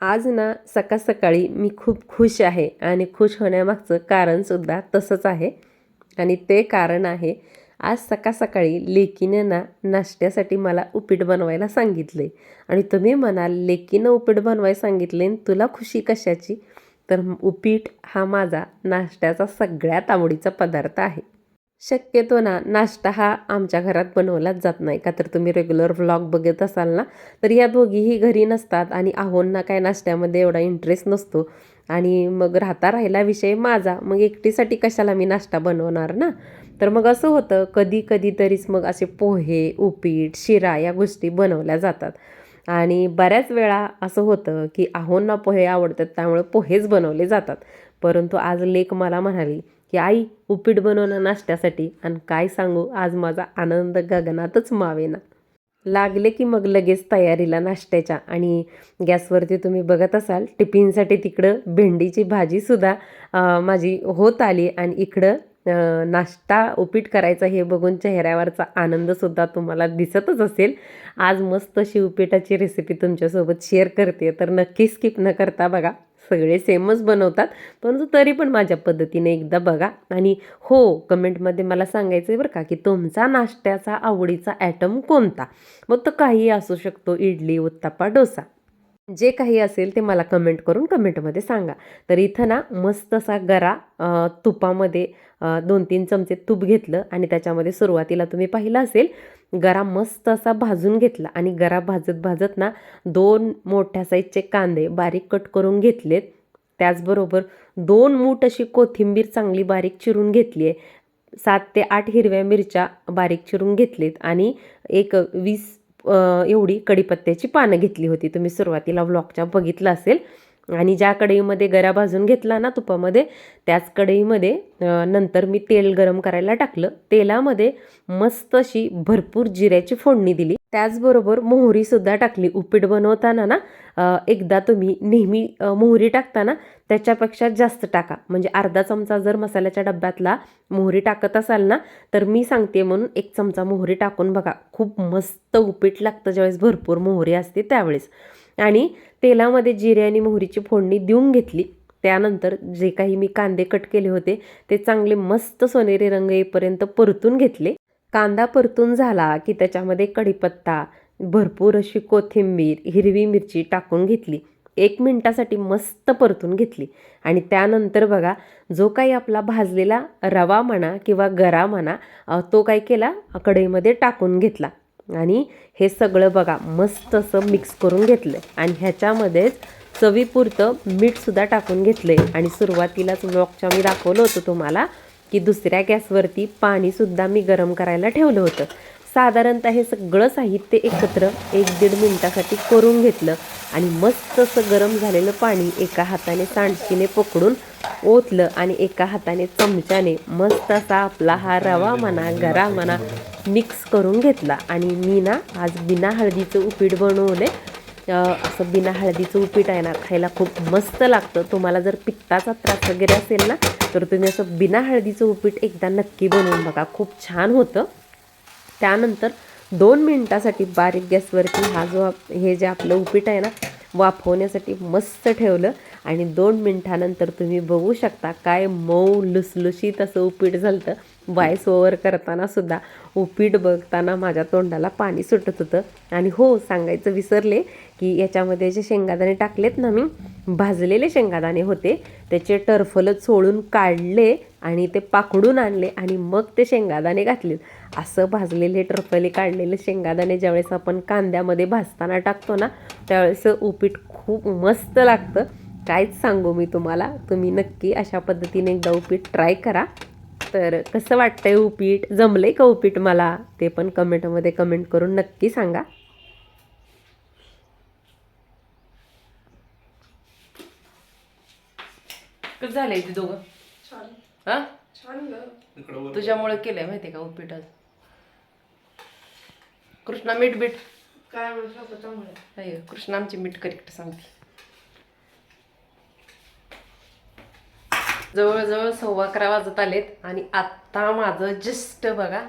आज ना सकाळ सकाळी मी खूप खुश आहे आणि खुश होण्यामागचं कारणसुद्धा तसंच आहे. आणि ते कारण आहे आज सकाळ सकाळी लेकीनं ना नाश्त्यासाठी मला उपीट बनवायला सांगितले. आणि तुम्ही म्हणाल लेकीनं उपीट बनवायला सांगितले आणि तुला खुशी कशाची? तर उपीट हा माझा नाश्त्याचा सगळ्यात आवडीचा पदार्थ आहे. शक्यतो ना नाश्ता हा आमच्या घरात बनवलाच जात नाही का? तर तुम्ही रेग्युलर व्लॉग बघत असाल ना तर या दोघीही घरी नसतात आणि आहोंना काय नाश्त्यामध्ये एवढा इंटरेस्ट नसतो. आणि मग राहता राहिला विषय माझा मग एकटीसाठी कशाला मी नाश्ता बनवणार ना? तर मग असं होतं कधी कधी तरीच मग असे पोहे उपीट शिरा या गोष्टी बनवल्या जातात. आणि बऱ्याच वेळा असं होतं की आहोंना पोहे आवडतात त्यामुळे पोहेच बनवले जातात. परंतु आज लेक मला म्हणाली की आई उपीट बनवणं नाश्त्यासाठी. आणि काय सांगू आज माझा आनंद गगनातच मावेना. लागले की मग लगेच तयारीला नाश्त्याच्या. आणि गॅसवरती तुम्ही बघत असाल टिफिनसाठी तिकडं भेंडीची भाजीसुद्धा माझी होत आली. आणि इकडं नाश्ता उपीट करायचा हे बघून चेहऱ्यावरचा आनंदसुद्धा तुम्हाला दिसतच असेल. आज मस्त अशी उपीटाची रेसिपी तुमच्यासोबत शेअर करते. तर नक्की स्किप न करता बघा. सगळे सेमच बनवतात परंतु तरी पण माझ्या पद्धतीने एकदा बघा. आणि हो कमेंटमध्ये मला सांगायचं आहे बरं का की तुमचा नाश्त्याचा आवडीचा ॲटम कोणता? मग तो काही असू शकतो इडली उत्तापा डोसा. जे काही असेल ते मला कमेंट करून कमेंटमध्ये सांगा. तर इथं ना मस्त असा गरा तुपामध्ये दोन तीन चमचे तूप घेतलं आणि त्याच्यामध्ये सुरुवातीला तुम्ही पाहिलं असेल गरा मस्त असा भाजून घेतला आणि गरा भाजत भाजत ना दोन मोठ्या साईजचे कांदे बारीक कट करून घेतलेत. त्याचबरोबर दोन मूठ अशी कोथिंबीर चांगली बारीक चिरून घेतली आहे सात ते आठ हिरव्या मिरच्या बारीक चिरून घेतलेत आणि एक वीस एवढी कढीपत्त्याची पानं घेतली होती. तुम्ही सुरुवातीला व्लॉगच्या बघितलं असेल. आणि ज्या कढईमध्ये गरा भाजून घेतला ना तुपामध्ये त्याच कढईमध्ये नंतर मी तेल गरम करायला टाकलं. तेलामध्ये मस्त अशी भरपूर जिऱ्याची फोडणी दिली. त्याचबरोबर मोहरीसुद्धा टाकली. उपीट बनवताना ना एकदा तुम्ही नेहमी मोहरी टाकताना त्याच्यापेक्षा जास्त टाका. म्हणजे अर्धा चमचा जर मसाल्याच्या डब्यातला मोहरी टाकत असाल ना तर मी सांगते म्हणून एक चमचा मोहरी टाकून बघा. खूप मस्त उपीट लागतं ज्यावेळेस भरपूर मोहरी असते त्यावेळेस. आणि तेलामध्ये जिरे आणि मोहरीची फोडणी देऊन घेतली. त्यानंतर जे काही मी कांदे कट केले होते ते चांगले मस्त सोनेरी रंग येईपर्यंत परतून घेतले. कांदा परतून झाला की त्याच्यामध्ये कढीपत्ता भरपूर अशी कोथिंबीर हिरवी मिरची टाकून घेतली. एक मिनटासाठी मस्त परतून घेतली. आणि त्यानंतर बघा जो काही आपला भाजलेला रवा म्हणा किंवा गरा म्हणा तो काय केला? कढईमध्ये टाकून घेतला. आणि हे सगळं बघा मस्त असं मिक्स करून घेतलं आणि ह्याच्यामध्येच चवीपुरतं मीठसुद्धा टाकून घेतलं आहे आणि सुरुवातीलाच ब्लॉगच्या मी दाखवलं होतं तुम्हाला की दुसऱ्या गॅसवरती पाणीसुद्धा मी गरम करायला ठेवलं होतं. साधारणतः हे सगळं साहित्य एकत्र एक दीड मिनटासाठी करून घेतलं आणि मस्त असं गरम झालेलं पाणी एका हाताने सांडकीने पकडून ओतलं आणि एका हाताने चमच्याने मस्त असा आपला हा रवा म्हणा गरा म्हणा मिक्स करून घेतला. आणि मी ना आज बिना हळदीचं उपीट बनवले. असं बिना हळदीचं उपीट आहे ना खायला खूप मस्त लागतं. तुम्हाला जर पित्ताचा त्रास वगैरे असेल ना तर तुम्ही असं बिना हळदीचं उपीट एकदा नक्की बनवून बघा. खूप छान होतं. त्यानंतर दोन मिनटासाठी बारीक गॅसवरती हा जो हे जे आपलं उपीट आहे ना वाफवण्यासाठी मस्त ठेवलं. आणि दोन मिनटानंतर तुम्ही बघू शकता काय मऊ लुसलुशीत असं उपीट झालं वायस ओव्हर करताना सुद्धा उपीट बघताना माझ्या तोंडाला पाणी सुटत होतं. आणि हो सांगायचं विसरले की याच्यामध्ये जे शेंगादाणे टाकलेत ना मी भाजलेले शेंगादाणे होते त्याचे टरफलं सोडून काढले आणि ते पाकडून आणले आणि मग ते शेंगादाणे घातले. असं भाजलेले टरफले काढलेले शेंगादाणे ज्यावेळेस आपण कांद्यामध्ये भाजताना टाकतो ना त्यावेळेस उपीट खूप मस्त लागतं. काहीच सांगू मी तुम्हाला. तुम्ही नक्की अशा पद्धतीने एकदा उपीट ट्राय करा. तर कसं वाटतंय उपीट? जमलंय का उपीट मला? ते पण कमेंटमध्ये कमेंट करून नक्की सांगा. कसं झालंय ते दोघं? छान. हा? तुझ्यामुळे केलंय माहितीये का उपीट आज? कृष्णा मीठ बीट. काय कृष्णा आमची मीठ करेक्ट सांगते. जवळजवळ सव्वा अकरा वाजत आलेत आणि आत्ता माझं जस्ट बघा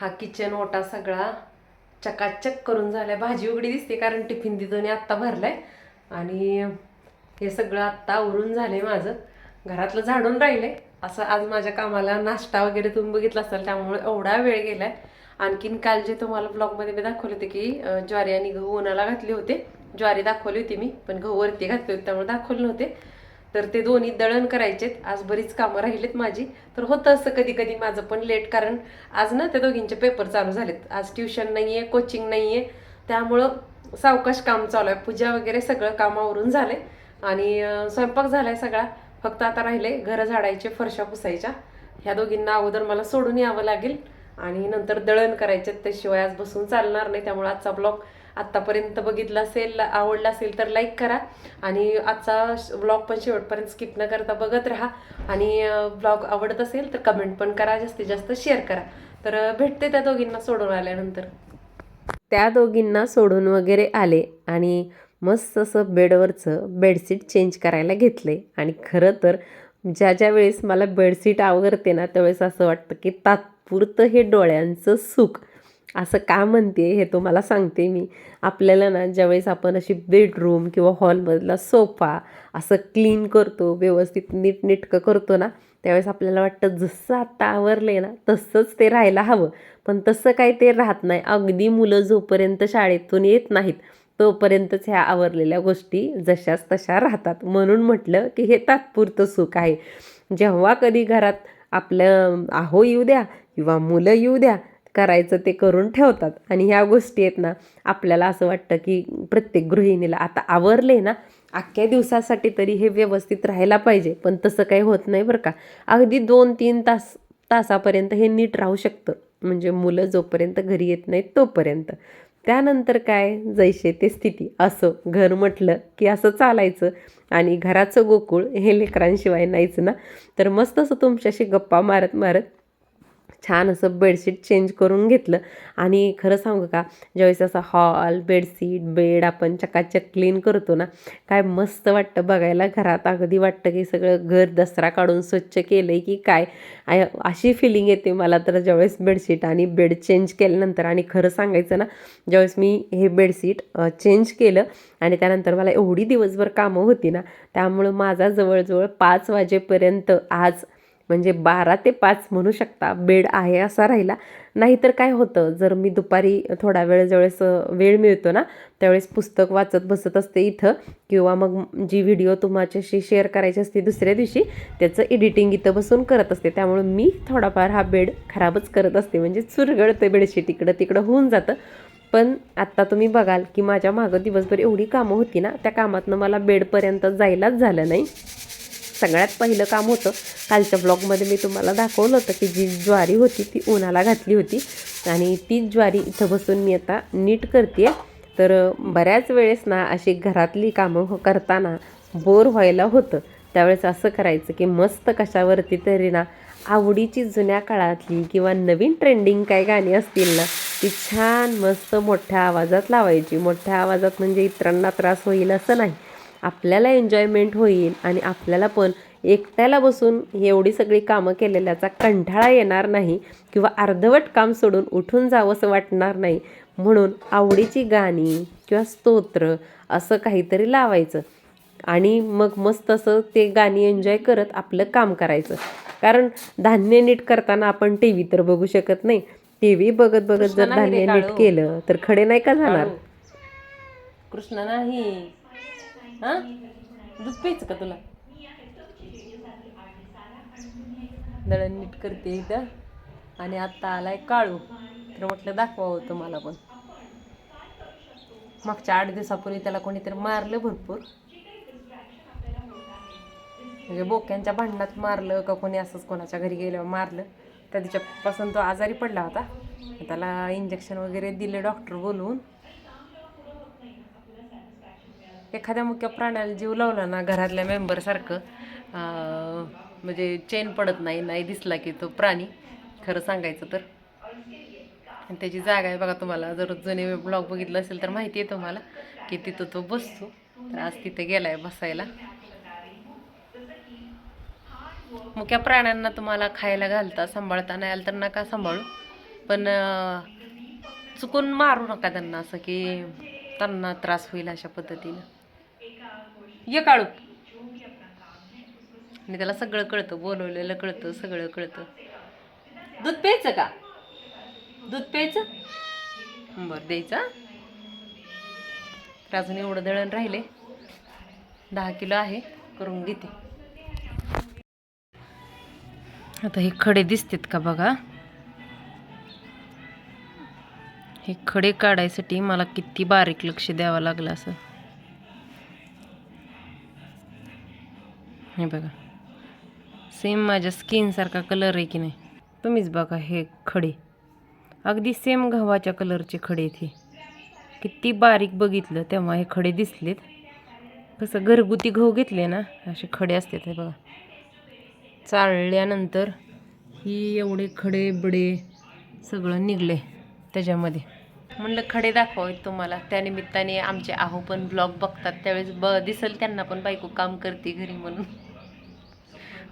हा किचन ओटा सगळा चकाचक करून झालाय. भाजी उघडी दिसते कारण टिफिन तिथून आत्ता भरलाय. आणि हे सगळं आत्ता अवरून झालं आहे माझं. घरातलं झाडून राहिलं आहे असं आज माझ्या कामाला नाश्ता वगैरे तुम्ही बघितला असाल त्यामुळे एवढा वेळ गेलाय. आणखीन काल जे तुम्हाला ब्लॉगमध्ये मी दाखवले होते की ज्वारी आणि गहू उन्हाला घातले होते. ज्वारी दाखवली होती मी पण गहू वरती घातले होते त्यामुळे दाखवले नव्हते. तर ते दोन्ही दळण करायचेत. आज बरीच कामं राहिलेत माझी. तर होतं असं कधी कधी माझं पण लेट कारण आज ना त्या दोघींचे पेपर चालू झालेत. आज ट्युशन नाही आहे कोचिंग नाही आहे त्यामुळं सावकाश काम चालू आहे. पूजा वगैरे सगळं कामावरून झाले आणि स्वयंपाक स्वयंपाक झालाय सगळा. फक्त आता राहिले घरं झाडायचे फरशा पुसायच्या. ह्या दोघींना अगोदर मला सोडून यावं लागेल. आणि नंतर दळण करायचे त्याशिवाय आज बसून चालणार नाही. त्यामुळे आजचा ब्लॉग आत्तापर्यंत बघितलं असेल आवडला असेल तर लाईक करा. आणि आजचा ब्लॉग पण शेवटपर्यंत स्किप न करता बघत राहा. आणि ब्लॉग आवडत असेल तर कमेंट पण करा जास्तीत जास्त शेअर करा. तर भेटते त्या दोघींना सोडून आल्यानंतर. त्या दोघींना सोडून वगैरे आले आणि मस्त असं बेडवरचं बेडशीट चेंज करायला घेतले. आणि खरं तर ज्या ज्या वेळेस मला बेडशीट आवडते ना त्यावेळेस असं वाटतं की तात्पुरतं हे डोळ्यांचं सुख. असं का म्हणते हे तुम्हाला सांगते मी. आपल्याला ना ज्यावेळेस आपण अशी बेडरूम किंवा हॉलमधला सोफा असं क्लीन करतो व्यवस्थित नीटनेटकं करतो ना त्यावेळेस आपल्याला वाटतं जसं आता आहे ना तसंच ते राहायला हवं. पण तसं काही ते राहत नाही. अगदी मुलं जोपर्यंत शाळेतून येत नाहीत तोपर्यंतच ह्या आवरलेल्या गोष्टी जशाच तशा राहतात. म्हणून म्हटलं की हे तात्पुरतं सुख आहे. जेव्हा कधी घरात आपलं आहो येऊ द्या किंवा मुलं येऊ द्या करायचं ते करून ठेवतात. आणि ह्या गोष्टी आहेत ना आपल्याला असं वाटतं की प्रत्येक गृहिणीला आता आवरले ना अख्ख्या दिवसासाठी तरी हे व्यवस्थित राहायला पाहिजे. पण तसं काही होत नाही बरं का. अगदी दोन तीन तास तासापर्यंत हे नीट राहू शकतं. म्हणजे मुलं जोपर्यंत घरी येत नाहीत तोपर्यंत. त्यानंतर काय? जैसे ते स्थिती. असं घर म्हटलं की असं चालायचं. आणि घराचं गोकुळ हे लेकरांशिवाय नाहीच ना. तर मस्त असं तुमच्याशी गप्पा मारत मारत छान असं बेडशीट चेंज करून घेतलं. आणि खरं सांगू का ज्यावेळेस असं हॉल बेडशीट बेड आपण चकाचक क्लीन करतो ना काय मस्त वाटतं बघायला घरात. अगदी वाटतं की सगळं घर दसरा काढून स्वच्छ केलं आहे की काय. आय- अशी फिलिंग येते मला तर ज्यावेळेस बेडशीट आणि बेड चेंज केल्यानंतर. आणि खरं सांगायचं ना ज्यावेळेस मी हे बेडशीट चेंज केलं आणि त्यानंतर मला एवढी दिवसभर कामं होती ना त्यामुळं माझा जवळजवळ पाच वाजेपर्यंत आज म्हणजे बारा ते पाच म्हणू शकता बेड आहे असा राहिला. नाहीतर काय होतं जर मी दुपारी थोडा वेळ ज्यावेळेस वेळ मिळतो ना त्यावेळेस पुस्तक वाचत बसत असते इथं किंवा मग जी व्हिडिओ तुमच्याशी शेअर करायची असते दुसऱ्या दिवशी त्याचं एडिटिंग इथं बसून करत असते. त्यामुळे मी थोडाफार हा बेड खराबच करत असते. म्हणजे चुरगळतं बेडशीट इकडं तिकडं होऊन जातं. पण आत्ता तुम्ही बघाल की माझ्या मागं दिवसभर एवढी कामं होती ना त्या कामातनं मला बेडपर्यंत जायलाच झालं नाही. सगळ्यात पहिलं काम होतं. कालच्या ब्लॉगमध्ये मी तुम्हाला दाखवलं होतं की जी ज्वारी होती ती उन्हाला घातली होती. आणि तीच ज्वारी इथं बसून मी आता नीट करते. तर बऱ्याच वेळेस ना अशी घरातली कामं हो- करताना बोर व्हायला होतं. त्यावेळेस असं करायचं की मस्त कशावरती तरी ना आवडीची जुन्या काळातली किंवा नवीन ट्रेंडिंग काय गाणी असतील ना ती छान मस्त मोठ्या आवाजात लावायची. मोठ्या आवाजात म्हणजे इतरांना त्रास होईल असं नाही. आपल्याला एन्जॉयमेंट होईल आणि आपल्याला पण एकट्याला बसून एवढी सगळी कामं केलेल्याचा कंटाळा येणार नाही किंवा अर्धवट काम सोडून उठून जावं असं वाटणार नाही. म्हणून आवडीची गाणी किंवा स्तोत्र असं काहीतरी लावायचं. आणि मग मस्त असं ते गाणी एन्जॉय करत आपलं काम करायचं. कारण धान्य नीट करताना आपण टी व्ही तर बघू शकत नाही. टी व्ही बघत बघत जर धान्य नीट. केलं तर खडे नाही का जाणार? कृष्ण नाही. हां? दूध प्यायचं का तुला? दळण नीट करते इथं. आणि आत्ता आलाय काळू. तर म्हटलं दाखवावं तुम्हाला पण. मागच्या आठ दिवसापूर्वी त्याला कोणीतरी मारलं भरपूर. म्हणजे बोक्यांच्या भांडणात मारलं का कोणी असंच कोणाच्या घरी गेल्यावर मारलं. त्या तिच्यापासून तो आजारी पडला होता. त्याला इंजेक्शन वगैरे दिलं डॉक्टर बोलवून. एखाद्या मुख्य प्राण्याला जीव लावला ना घरातल्या मेंबरसारखं म्हणजे चेन पडत नाही नाही दिसला की तो प्राणी. खरं सांगायचं तर. आणि त्याची जागा आहे बघा तुम्हाला. जर जुने ब्लॉग बघितलं असेल तर माहिती आहे तुम्हाला की तिथं तो बसतो. तर आज तिथे गेलाय बसायला. मुख्या प्राण्यांना तुम्हाला खायला घालता सांभाळता नाही आलं तर नका सांभाळू. पण चुकून मारू नका त्यांना असं की त्यांना त्रास होईल अशा पद्धतीनं. ये काढू. आणि त्याला सगळं कळतं बोलवलेलं कळतं सगळं कळतं. दूध प्यायचं का? दूध प्यायचं? बरं द्यायचं तर अजून एवढं दळण राहिले. दहा किलो आहे करून घेते. आता हे खडे दिसतात का बघा? हे खडे काढायसाठी मला किती बारीक लक्ष द्यावं लागलं असं. हे बघा. सेम माझ्या स्किनसारखा कलर आहे की नाही? तुम्हीच बघा हे खडे. अगदी सेम गव्हाच्या कलरचे खडे आहेत हे. किती बारीक बघितलं तेव्हा हे खडे दिसलेत. कसं घरगुती गहू घेतले ना असे खडे असतात हे बघा. चाळल्यानंतर ही एवढे खडे बडे सगळं निघले त्याच्यामध्ये. म्हणलं खडे दाखवावेत तुम्हाला. त्यानिमित्ताने आमचे आहो पण ब्लॉग बघतात. त्यावेळेस ब दिसेल त्यांना पण बायको काम करते घरी म्हणून.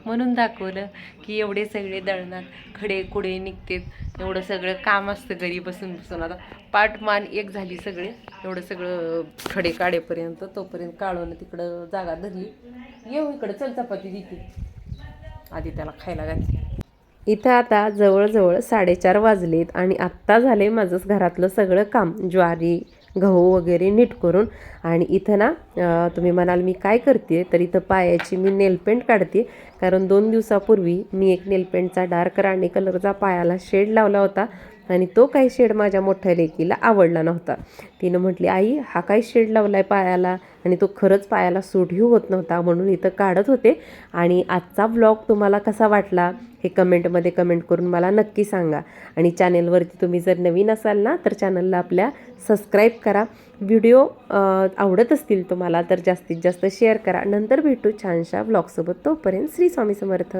म्हणून दाखवलं की एवढे सगळे दळणात खडे कुडे निघतेत. एवढं सगळं काम असतं घरी बसून बसून. आता पाठ मान एक झाली सगळे. एवढं सगळं खडे काढेपर्यंत तोपर्यंत काढून तिकडं जागा धरली. येऊ इकडं चल चपाती देते. आधी त्याला खायला घातली. इथं आता जवळजवळ साडेचार वाजलेत आणि आत्ता झाले माझं घरातलं सगळं काम. ज्वारी गहू वगैरे नीट करून आणि इथं ना तुम्ही म्हणाल मी काय करते तर इथं पायाची मी नेलपेंट काढते. कारण दोन दिवसापूर्वी मी एक नेलपेंटचा डार्क राणी कलरचा पायाला शेड लावला होता. आणि तो काही शेड माझ्या मोठ्या लेकीला आवडला नव्हता. तिनं म्हटली आई हा काय शेड लावला आहे पायाला आणि तो खरंच पायाला सूटही होत नव्हता म्हणून इथं काढत होते. आणि आजचा व्लॉग तुम्हाला कसा वाटला हे कमेंटमध्ये कमेंट करून मला नक्की सांगा. आणि चॅनेलवरती तुम्ही जर नवीन असाल ना तर चॅनलला आपल्या सबस्क्राईब करा. व्हिडिओ आवडत असतील तुम्हाला तर जास्तीत जास्त शेअर करा. नंतर भेटू छानशा व्लॉगसोबत तोपर्यंत श्री स्वामी समर्थ.